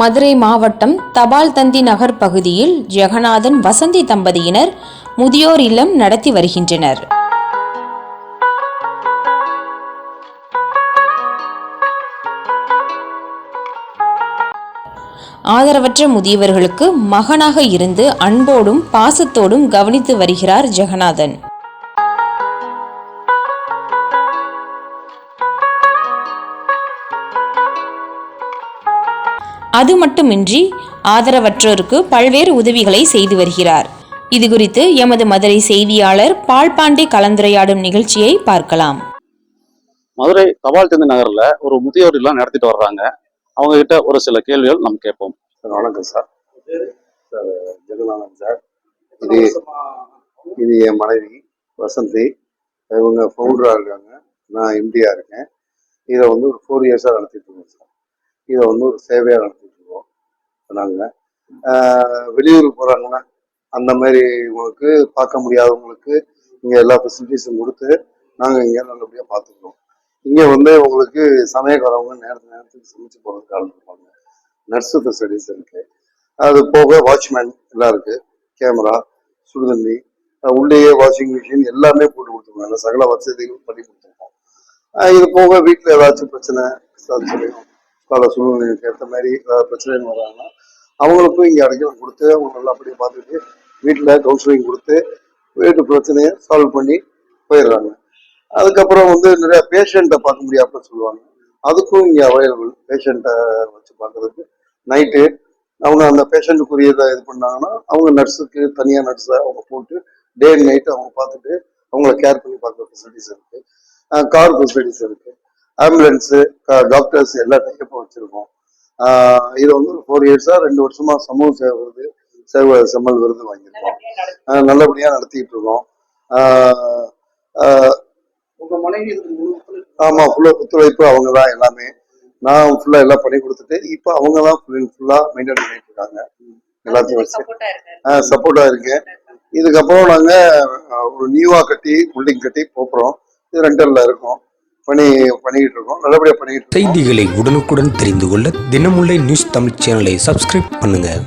மதுரை மாவட்டம் தபால் தந்தி நகர் பகுதியில் ஜெகநாதன் வசந்தி தம்பதியினர் முதியோர் இல்லம் நடத்தி வருகின்றனர். ஆதரவற்ற முதியவர்களுக்கு மகனாக இருந்து அன்போடும் பாசத்தோடும் கவனித்து வருகிறார் ஜெகநாதன். அது மட்டுமின்றி ஆதரவற்றோருக்கு பல்வேறு உதவிகளை செய்து வருகிறார். இது குறித்து எமது மதுரை செய்தியாளர் பால்பாண்டி கலந்துரையாடும் நிகழ்ச்சியை பார்க்கலாம். மதுரை தபால் தந்தி நகர்ல ஒரு முதியோர் இல்லம் நடத்திட்டு வர்றாங்க. அவங்க கிட்ட ஒரு சில கேள்விகள் நம்ம கேட்போம். சார். வணக்கம் சார் சார் ஜெகநாதன் சார். இது இது என் மனைவி வசந்தி. இவங்க ஃபவுண்டராக இருக்காங்க. நான் எம்டியா இருக்கேன். இதை வந்து ஒரு ஃபோர் இயர்ஸாக நடத்திட்டு இருக்கோம் சார். இதை வந்து ஒரு சேவையாக நடத்திட்டு இருக்கோம் நாங்கள் வெளியூர் போகிறாங்கன்னா அந்த மாதிரி உங்களுக்கு பார்க்க முடியாதவங்களுக்கு இங்கே எல்லா ஃபெசிலிட்டிஸும் கொடுத்து நாங்கள் இங்கே நல்லபடியாக பார்த்துக்குறோம். இங்கே வந்து உங்களுக்கு சமயக்காரவங்க நேரத்து நேரத்துக்கு சமைச்சு போகிறதுக்கு ஆள் இருப்பாங்க. நர்ஸு ஃபெசிலிட்டிஸ் இருக்குது அது போக வாட்ச்மேன் எல்லாம் இருக்குது கேமரா சுடுதண்ணி உள்ளேயே வாஷிங் மிஷின் எல்லாமே போட்டு கொடுத்துருக்காங்க. சகல வசதிகளும் பண்ணி கொடுத்துருக்கோம். இது போக வீட்டில் ஏதாச்சும் பிரச்சனை ஏதாச்சும் பல சூழ்நிலைக்கு ஏற்ற மாதிரி ஏதாவது பிரச்சனைன்னு வராங்கன்னா அவங்களுக்கும் இங்கே அடைக்கலம் கொடுத்து அவங்க நல்லபடியாக பார்த்துட்டு வீட்டில் கவுன்சிலிங் கொடுத்து வீட்டு பிரச்சனையை சால்வ் பண்ணி போயிடுறாங்க. அதுக்கப்புறம் வந்து நிறைய பேஷண்ட்டை பார்க்க முடியாதுன்னு சொல்லுவாங்க. அதுக்கும் இங்கே அவைலபிள் பேஷண்ட்டை வச்சு பார்க்கறதுக்கு நைட்டு அவங்க அந்த பேஷண்ட்டுக்குரியதை இது பண்ணாங்கன்னா அவங்க நர்ஸுக்கு தனியாக நர்ஸை அவங்க போட்டு டே அண்ட் நைட் அவங்க பார்த்துட்டு அவங்கள கேர் பண்ணி பார்க்குற ஃபெசிலிட்டிஸ் இருக்குது கார் ஃபெசிலிட்டிஸ் இருக்குது ஆம்புலன்ஸு டாக்டர்ஸ் எல்லா டைப்பும் வச்சிருக்கோம். இது வந்து ஒரு ஃபோர் இயர்ஸாக ரெண்டு வருஷமா சமூக சேவை விருது சேவை செம்மல் விருது வாங்கியிருக்கோம். ஆஹ் நல்லபடியா நடத்திட்டு இருக்கோம். இதுக்கு முழு ஒத்துழைப்பு ஆமா ஃபுல்லா ஒத்துழைப்பு அவங்க தான் எல்லாமே. நான் ஃபுல்லா எல்லாம் பண்ணி கொடுத்துட்டு இப்போ அவங்க தான் ஃபுல்லா மெயின்டைன் பண்ணிட்டு இருக்காங்க. எல்லாத்தையும் வச்சு. சப்போர்ட்டா இருக்காரு. சப்போர்ட்டா இருக்கு. இதுக்கப்புறம் நாங்க அஹ், ஒரு நியூவா கட்டி பில்டிங் கட்டி போக்குறோம். இது ரெண்டல்ல இருக்கோம். பணி பண்ணிக்கிட்டு இருக்கோம் நல்லபடியாக பண்ணிக்கிட்டு செய்திகளை உடனுக்குடன் தெரிந்து கொள்ள தினமுல்லை நியூஸ் தமிழ் சேனலை சப்ஸ்கிரைப் பண்ணுங்கள்